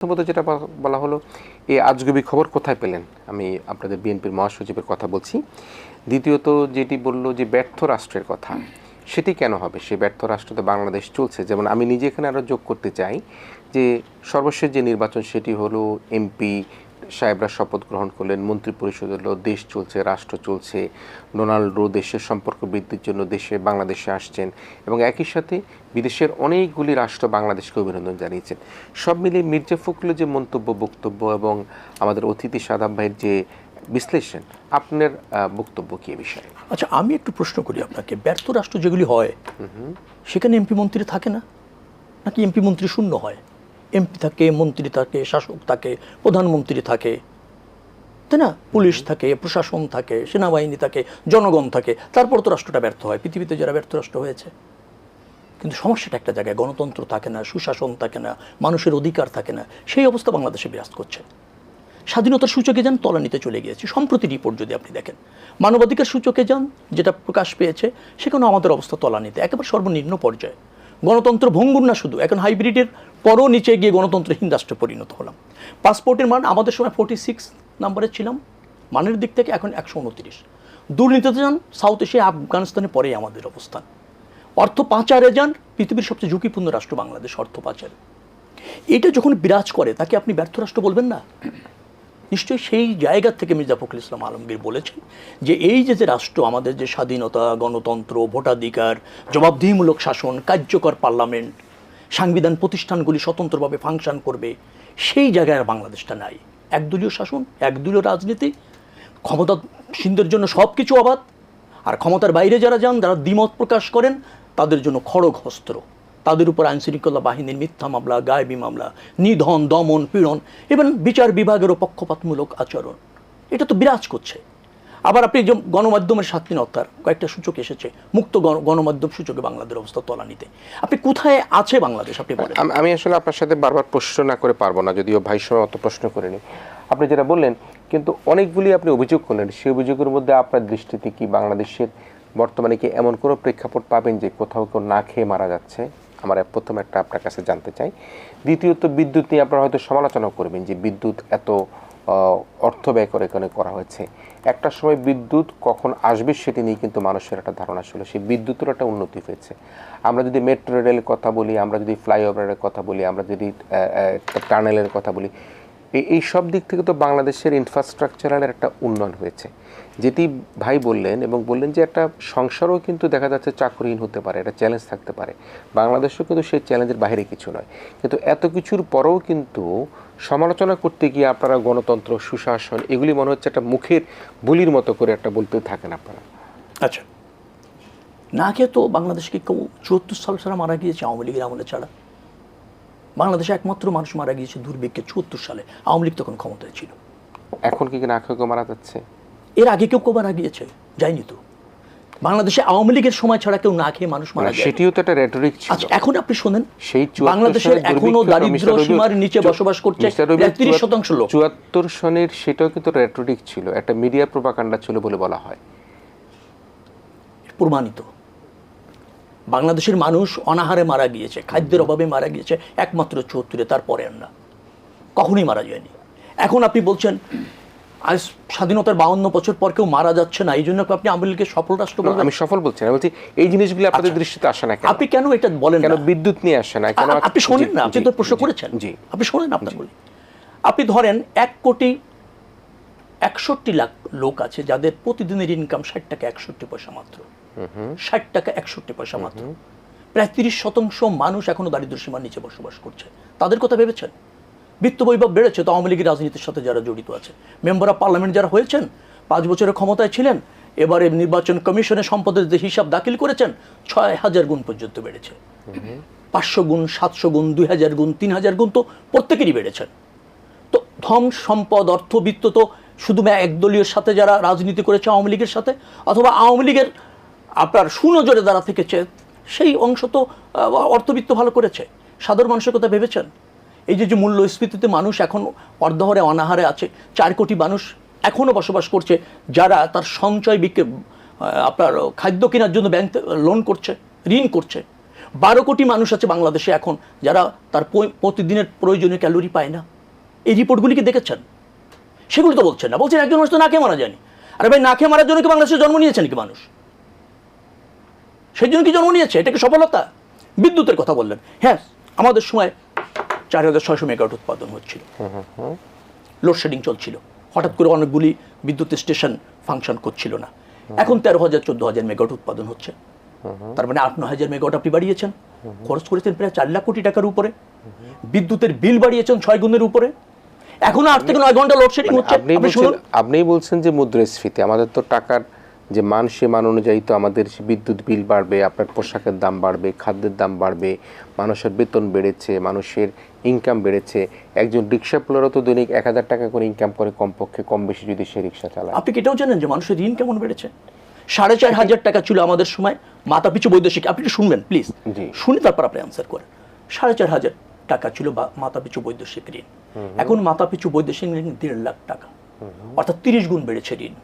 প্রথমত যেটা বলা- হলো এই আজগবি খবর কোথায় পেলেন? আমি আপনাদের বিএনপির মহাসচিবের কথা বলছি। দ্বিতীয়ত যেটি বলল যে ব্যর্থ রাষ্ট্রের কথা, সেটি কেন হবে? সে ব্যর্থ রাষ্ট্র তো বাংলাদেশ চলছে। যেমন আমি নিজে এখানে আরও যোগ করতে চাই যে সর্বশেষ যে নির্বাচন, সেটি হলো এমপি সাহেবরা শপথ গ্রহণ করলেন। মন্ত্রী পরিষদ হলো দেশ চলছে রাষ্ট্র চলছে। ডোনাল্ডো দেশের সম্পর্ক বৃদ্ধির জন্য দেশে বাংলাদেশে আসছেন এবং একই সাথে বিদেশের অনেকগুলি রাষ্ট্র বাংলাদেশকে অভিনন্দন জানিয়েছেন। সব মিলিয়ে মির্জা ফখরুলের যে মন্তব্য বক্তব্য এবং আমাদের অতিথি সাদাব ভাইয়ের যে বিশ্লেষণ আপনার বক্তব্য কি বিষয়ে? আচ্ছা আমি একটু প্রশ্ন করি আপনাকে। ব্যর্থ রাষ্ট্র যেগুলি হয় সেখানে এমপি মন্ত্রী থাকে না? নাকি এমপি মন্ত্রী শূন্য হয়? এমপি থাকে, মন্ত্রী থাকে, শাসক থাকে, প্রধানমন্ত্রী থাকে, তাই না? পুলিশ থাকে, প্রশাসন থাকে, সেনাবাহিনী থাকে, জনগণ থাকে, তারপর তো রাষ্ট্রটা ব্যর্থ হয়। পৃথিবীতে যারা ব্যর্থ রাষ্ট্র হয়েছে। কিন্তু সমস্যাটা একটা জায়গায়, গণতন্ত্র থাকে না, সুশাসন থাকে না, মানুষের অধিকার থাকে না, সেই অবস্থা বাংলাদেশে বিরাজ করছে। স্বাধীনতার সূচকে যান, তলানিতে চলে গিয়েছে। সম্প্রতি রিপোর্ট যদি আপনি দেখেন, মানবাধিকার সূচকে যান, যেটা প্রকাশ পেয়েছে, সেখানেও আমাদের অবস্থা তলানিতে, একেবারে সর্বনিম্ন পর্যায়ে। গণতন্ত্র ভঙ্গুর না শুধু, এখন হাইব্রিডের পরও নিচে গিয়ে গণতন্ত্রহীন রাষ্ট্রে পরিণত হলাম। পাসপোর্টের মান আমাদের সময় ফোর্টি সিক্স নাম্বারে ছিলাম, মানের দিক থেকে এখন একশো উনত্রিশ। দুর্নীতিতে যান সাউথ এশিয়া আফগানিস্তানে পরেই আমাদের অবস্থান। অর্থ পাচারে যান, পৃথিবীর সবচেয়ে ঝুঁকিপূর্ণ রাষ্ট্র বাংলাদেশ, অর্থ পাচারে। এটা যখন বিরাজ করে, তাকে আপনি ব্যর্থ রাষ্ট্র বলবেন না? নিশ্চয়ই সেই জায়গা থেকে মির্জা ফখরুল ইসলাম আলমগীর বলেছেন যে এই যে যে রাষ্ট্র, আমাদের যে স্বাধীনতা, গণতন্ত্র, ভোটাধিকার, জবাবদিহিমূলক শাসন, কার্যকর পার্লামেন্ট, সাংবিধান প্রতিষ্ঠানগুলি স্বতন্ত্রভাবে ফাংশন করবে, সেই জায়গায় আর বাংলাদেশটা নাই। একদলীয় শাসন, একদলীয় রাজনীতি, ক্ষমতা সিন্ধের জন্য সব কিছু অবাধ, আর ক্ষমতার বাইরে যারা যান, যারা দ্বিমত প্রকাশ করেন, তাদের জন্য খড়গ হস্ত্র তাদের উপর আইন আইনশৃঙ্খলা বাহিনীর মিথ্যা মামলা, গায়েবী মামলা, নিধন, দমন, পীড়ন এবং বিচার বিভাগেরও পক্ষপাতমূলক আচরণ। এটা তো বিরাজ করছে। আবার আপনি যে গণমাধ্যমের স্বাধীনতার কয়েকটা সূচক এসেছে, মুক্ত গণ- গণমাধ্যম সূচকে বাংলাদেশের অবস্থা তলানিতে। আপনি কোথায় আছে বাংলাদেশ, আপনি আমি আসলে আপনার সাথে বারবার প্রশ্ন না করে পারব না, যদিও ভাই সময় অত প্রশ্ন করিনি। আপনি যেটা বললেন, কিন্তু অনেকগুলি আপনি অভিযোগ করলেন। সেই অভিযোগের মধ্যে আপনার দৃষ্টিতে কি বাংলাদেশের বর্তমানে কি এমন কোনো প্রেক্ষাপট পাবেন যে কোথাও কেউ না খেয়ে মারা যাচ্ছে? আমার প্রথম একটা আপনার কাছে জানতে চাই। দ্বিতীয়ত, বিদ্যুৎ নিয়ে আপনারা হয়তো সমালোচনা করবেন যে বিদ্যুৎ এত অর্থ ব্যয় করে এখানে করা হয়েছে। একটা সময় বিদ্যুৎ কখন আসবে সেটি নিয়ে কিন্তু মানুষের একটা ধারণা ছিল। সেই বিদ্যুতের একটা উন্নতি হয়েছে। আমরা যদি মেট্রো রেলের কথা বলি, আমরা যদি ফ্লাইওভারের কথা বলি, আমরা যদি টানেলের কথা বলি এই সব দিক থেকে তো বাংলাদেশের ইনফ্রাস্ট্রাকচারালের একটা উন্নয়ন হয়েছে। যেটি ভাই বললেন এবং বললেন যে একটা সংসারও কিন্তু দেখা যাচ্ছে চাকরিহীন হতে পারে, একটা চ্যালেঞ্জ থাকতে পারে। বাংলাদেশও কিন্তু সেই চ্যালেঞ্জের বাইরে কিছু নয়। কিন্তু এত কিছুর পরেও কিন্তু সমালোচনা করতে গিয়ে আপনারা গণতন্ত্র, সুশাসন, এগুলি মনে হচ্ছে একটা মুখের বুলির মতো করে একটা বলতে থাকেন আপনারা। আচ্ছা। না খেয়ে তো বাংলাদেশকে কেউ চুয়াত্তর সাল ছাড়া মারা গিয়েছে, আওয়ামী লীগের আমলে ছাড়া। বাংলাদেশে একমাত্র মানুষ মারা গিয়েছে দুর্ভিক্ষে চুয়াত্তর সালে। আওয়ামী লীগ তখন ক্ষমতায় ছিল। এখন কি না খেয়ে মারা যাচ্ছে? এর আগে কেউ কেউ মারা গিয়েছে যায়নি তো। বাংলাদেশে আওয়ামী লীগের সময় ছাড়া কেউ না খেয়ে মানুষ মারা যায়। সেটিও তো একটা রেটরিক ছিল। আচ্ছা এখন আপনি শোনেন সেই বাংলাদেশের এখনও দারিদ্র সীমার নিচে বসবাস করছে মিস্টার রবিউল, একত্রিশ চুয়াত্তর- শতাংশ লোক। চুয়াত্তর সনের সেটাও কিন্তু রেটরিক ছিল একটা মিডিয়া প্রোপাকাণ্ডা ছিল বলে বলা হয়। প্রমাণিত। বাংলাদেশের মানুষ অনাহারে মারা গিয়েছে খাদ্যের অভাবে মারা গিয়েছে একমাত্র চুয়াত্তরে তারপরে আর না। কখনোই মারা যায়নি। এখন আপনি বলছেন আজ স্বাধীনতার বাউন্ন বছর পর কেউ মারা যাচ্ছে না এই জন্য আপনি আওয়ামী সফল রাষ্ট্র না, বলবেন? আমি সফল বলছি না বলছি এই জিনিসগুলি আপনাদের দৃষ্টিতে আসে না আপনি কেন এটা বলেন কেন বিদ্যুৎ নিয়ে আসে না? কেন আপনি শোনেন না আপনি তো প্রশ্ন করেছেন। জি। আপনি শোনেন আপনার বলি। আপনি ধরেন এক কোটি একষট্টি লাখ লোক আছে যাদের প্রতিদিনের ইনকাম ষাট টাকা একষট্টি পয়সা মাত্র। ষাট টাকা একষট্টি পয়সা মাত্র। প্রায় তিরিশ শতাংশ মানুষ এখনও দারিদ্র সীমার নিচে বসবাস করছে। তাদের কথা ভেবেছেন? বিত্ত বৈভব বেড়েছে তো আওয়ামী লীগের রাজনীতির সাথে যারা জড়িত আছে। মেম্বার অফ পার্লামেন্ট যারা হয়েছেন পাঁচ বছরের ক্ষমতায় ছিলেন এবারে নির্বাচন কমিশনের সম্পদের যে হিসাব দাখিল করেছেন ছয় হাজার গুণ পর্যন্ত বেড়েছে। পাঁচশো গুণ সাতশো গুণ দুই হাজার গুণ তিন হাজার গুণ তো প্রত্যেকেরই বেড়েছেন তো ধন সম্পদ অর্থবিত্ত তো শুধু একদলীয় সাথে যারা রাজনীতি করেছে আওয়ামী লীগের সাথে অথবা আওয়ামী লীগের আপনার সুনজরে যারা থেকেছে, সেই অংশ তো অর্থবিত্ত ভালো করেছে, সাধারণ মানুষের কথা ভেবেছেন? এই যে যে মূল্যস্ফীতিতে মানুষ এখন অর্ধহরে অনাহারে আছে, চার কোটি মানুষ এখনও বসবাস করছে, যারা তার সঞ্চয় বিক্রি আপনার খাদ্য কেনার জন্য ব্যাংক লোন করছে, ঋণ করছে। বারো কোটি মানুষ আছে বাংলাদেশে এখন, যারা তার প্রতিদিনের প্রয়োজনীয় ক্যালোরি পায় না। এই রিপোর্টগুলি কি দেখেছেন? সেগুলো তো বলছেন না। বলছেন একজন মানুষ তো না মারা যায়নি। আরে ভাই, না মারার জন্য কি বাংলাদেশে জন্ম নিয়েছে নাকি মানুষ? সেই জন্য কি জন্ম নিয়েছে? এটা কি সফলতা? বিদ্যুতের কথা বললেন। হ্যাঁ আমাদের সময় চার হাজার ছয়শো মেগাওয়াট উৎপাদন হচ্ছিল। লোডশেডিং চলছিল। হঠাৎ করে অনেকগুলি বিদ্যুৎ স্টেশন ফাংশন করছিল না। এখন তেরো হাজার চোদ্দ হাজার মেগাওয়াট উৎপাদন হচ্ছে। তার মানে আট ন হাজার মেগাওয়াট আপনি বাড়িয়েছেন। খরচ করেছেন প্রায় চার লাখ কোটি টাকার উপরে। বিদ্যুতের বিল বাড়িয়েছেন ছয় গুণের উপরে। এখনও আট থেকে নয় ঘণ্টা লোডশেডিং হচ্ছে। আপনি বলছেন যে মুদ্রাস্ফীতি। আমাদের তো টাকার যে মান সে মান অনুযায়ী তো আমাদের বিদ্যুৎ বিল বাড়বে আপনার পোশাকের দাম বাড়বে খাদ্যের দাম বাড়বে মানুষের বেতন বেড়েছে মানুষের ইনকাম বেড়েছে। একজন রিক্সা প্লোয়ারও তো দৈনিক এক হাজার টাকা করে ইনকাম করে কমপক্ষে কম বেশি যদি সে রিক্সা চালায়। আপনি এটাও জানেন যে মানুষের ঋণ কেমন বেড়েছে? সাড়ে চার হাজার টাকা ছিল আমাদের সময় মাথা পিছু বৈদেশিক আপনি একটু শুনবেন প্লিজ। শুনে তারপর আপনি অ্যান্সার করেন। সাড়ে চার হাজার টাকা ছিল মাথা পিছু বৈদেশিক ঋণ। এখন মাথা পিছু বৈদেশিক ঋণ দেড় লাখ টাকা। অর্থাৎ তিরিশ গুণ বেড়েছে ঋণ।